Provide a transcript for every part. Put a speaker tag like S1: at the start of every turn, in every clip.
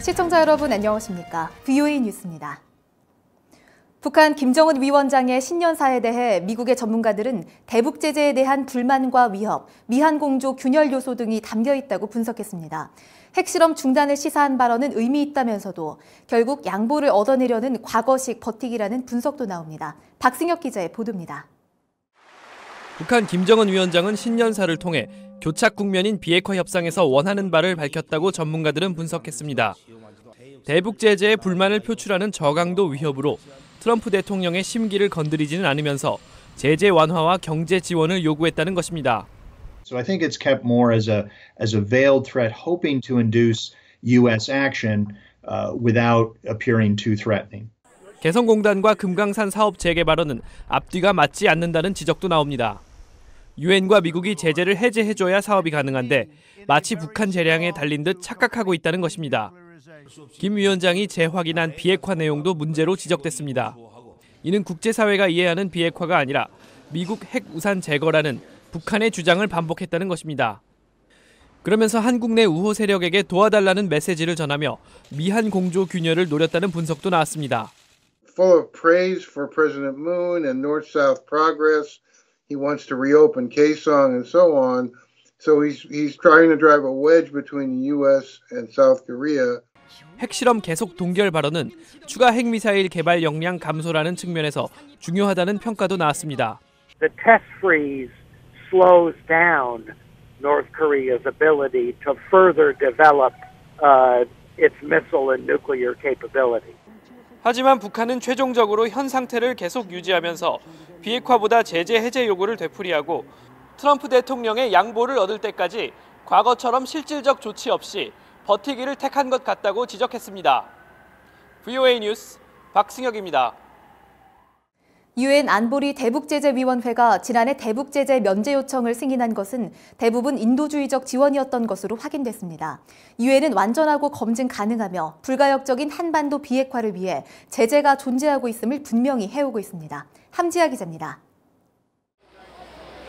S1: 시청자 여러분 안녕하십니까? VOA 뉴스입니다. 북한 김정은 위원장의 신년사에 대해 미국의 전문가들은 대북 제재에 대한 불만과 위협, 미한 공조 균열 요소 등이 담겨 있다고 분석했습니다. 핵실험 중단을 시사한 발언은 의미 있다면서도 결국 양보를 얻어내려는 과거식 버티기라는 분석도 나옵니다. 박승혁 기자의 보도입니다.
S2: 북한 김정은 위원장은 신년사를 통해 교착 국면인 비핵화 협상에서 원하는 바를 밝혔다고 전문가들은 분석했습니다. 대북 제재에 불만을 표출하는 저강도 위협으로 트럼프 대통령의 심기를 건드리지는 않으면서 제재 완화와 경제 지원을 요구했다는 것입니다.
S3: So I think it's kept more as a as a veiled threat, hoping to induce U.S. action uh, without appearing too threatening.
S2: 개성공단과 금강산 사업 재개 발언은 앞뒤가 맞지 않는다는 지적도 나옵니다. 유엔과 미국이 제재를 해제해줘야 사업이 가능한데 마치 북한 재량에 달린 듯 착각하고 있다는 것입니다. 김 위원장이 재확인한 비핵화 내용도 문제로 지적됐습니다. 이는 국제사회가 이해하는 비핵화가 아니라 미국 핵 우산 제거라는 북한의 주장을 반복했다는 것입니다. 그러면서 한국 내 우호 세력에게 도와달라는 메시지를 전하며 미한 공조 균열을 노렸다는 분석도 나왔습니다.
S4: Full of praise for President Moon and North-South progress. He wants to reopen Kaesong and so on. So he's he's trying to drive a wedge between the U.S. and South Korea.
S2: 핵실험 계속 동결 발언은 추가 핵미사일 개발 역량 감소라는 측면에서 중요하다는 평가도 나왔습니다.
S5: The test freeze slows down North Korea's ability to further develop uh, its missile and nuclear capability.
S2: 하지만 북한은 최종적으로 현 상태를 계속 유지하면서 비핵화보다 제재 해제 요구를 되풀이하고 트럼프 대통령의 양보를 얻을 때까지 과거처럼 실질적 조치 없이 버티기를 택한 것 같다고 지적했습니다. VOA 뉴스 박승혁입니다.
S1: 유엔 안보리 대북제재위원회가 지난해 대북제재 면제 요청을 승인한 것은 대부분 인도주의적 지원이었던 것으로 확인됐습니다. 유엔은 완전하고 검증 가능하며 불가역적인 한반도 비핵화를 위해 제재가 존재하고 있음을 분명히 해오고 있습니다. 함지아 기자입니다.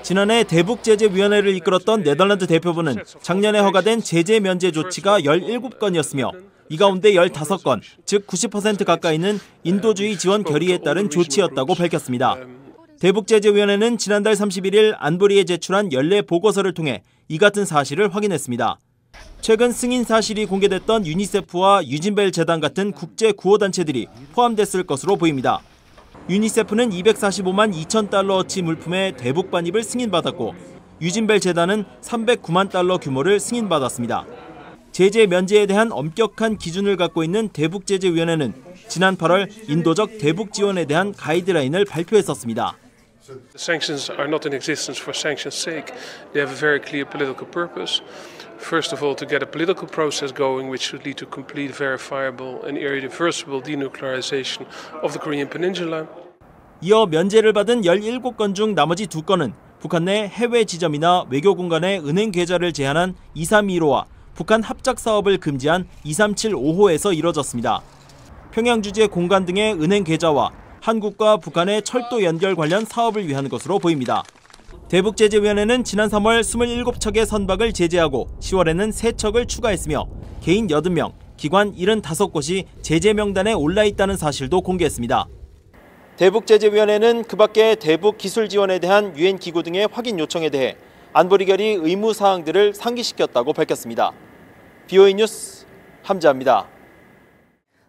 S6: 지난해 대북제재위원회를 이끌었던 네덜란드 대표부는 작년에 허가된 제재 면제 조치가 17건이었으며 이 가운데 15건, 즉 90% 가까이는 인도주의 지원 결의에 따른 조치였다고 밝혔습니다. 대북제재위원회는 지난달 31일 안보리에 제출한 연례 보고서를 통해 이 같은 사실을 확인했습니다. 최근 승인 사실이 공개됐던 유니세프와 유진벨 재단 같은 국제 구호단체들이 포함됐을 것으로 보입니다. 유니세프는 245만 2천 달러어치 물품의 대북 반입을 승인받았고 유진벨 재단은 309만 달러 규모를 승인받았습니다. 제재 면제에 대한 엄격한 기준을 갖고 있는 대북제재위원회는 지난 8월 인도적 대북 지원에 대한 가이드라인을 발표했었습니다.
S7: Sanctions are not in existence for sanctions' sake. They have a very clear political purpose. First of all, to get a political process going, which should lead to complete, verifiable, and irreversible denuclearization of the Korean Peninsula.
S6: 이어 면제를 받은 17건 중 나머지 2건은 북한 내 해외 지점이나 외교 공간의 은행 계좌를 제한한 2315와 북한 합작 사업을 금지한 2375호에서 이뤄졌습니다. 평양 주재 공간 등의 은행 계좌와 한국과 북한의 철도 연결 관련 사업을 위한 것으로 보입니다. 대북제재위원회는 지난 3월 27척의 선박을 제재하고 10월에는 3척을 추가했으며 개인 80명, 기관 75곳이 제재 명단에 올라 있다는 사실도 공개했습니다. 대북제재위원회는 그 밖에 대북 기술 지원에 대한 유엔 기구 등의 확인 요청에 대해 안보리 결의 의무 사항들을 상기시켰다고 밝혔습니다. BOA 뉴스 함자입니다.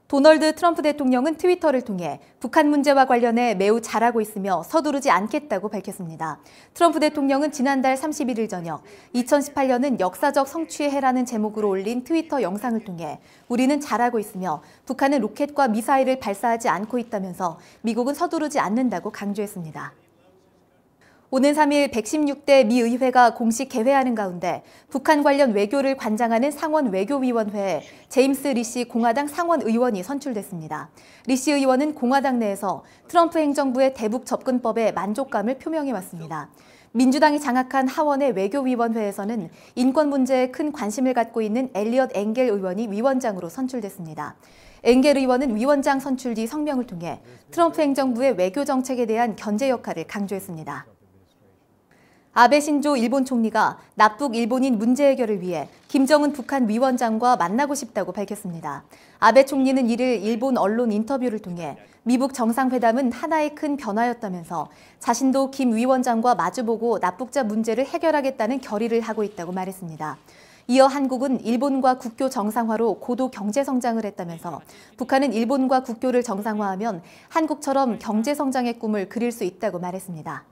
S1: 도널드 트럼프 대통령은 트위터를 통해 북한 문제와 관련해 매우 잘하고 있으며 서두르지 않겠다고 밝혔습니다. 트럼프 대통령은 지난달 31일 저녁 2018년은 역사적 성취의 해라는 제목으로 올린 트위터 영상을 통해 우리는 잘하고 있으며 북한은 로켓과 미사일을 발사하지 않고 있다면서 미국은 서두르지 않는다고 강조했습니다. 오는 3일 116대 미 의회가 공식 개회하는 가운데 북한 관련 외교를 관장하는 상원 외교위원회에 제임스 리시 공화당 상원 의원이 선출됐습니다. 리시 의원은 공화당 내에서 트럼프 행정부의 대북 접근법에 만족감을 표명해 왔습니다. 민주당이 장악한 하원의 외교위원회에서는 인권 문제에 큰 관심을 갖고 있는 엘리엇 앵겔 의원이 위원장으로 선출됐습니다. 앵겔 의원은 위원장 선출 뒤 성명을 통해 트럼프 행정부의 외교 정책에 대한 견제 역할을 강조했습니다. 아베 신조 일본 총리가 납북 일본인 문제 해결을 위해 김정은 북한 위원장과 만나고 싶다고 밝혔습니다. 아베 총리는 이를 일본 언론 인터뷰를 통해 미북 정상회담은 하나의 큰 변화였다면서 자신도 김 위원장과 마주보고 납북자 문제를 해결하겠다는 결의를 하고 있다고 말했습니다. 이어 한국은 일본과 국교 정상화로 고도 경제 성장을 했다면서 북한은 일본과 국교를 정상화하면 한국처럼 경제 성장의 꿈을 그릴 수 있다고 말했습니다.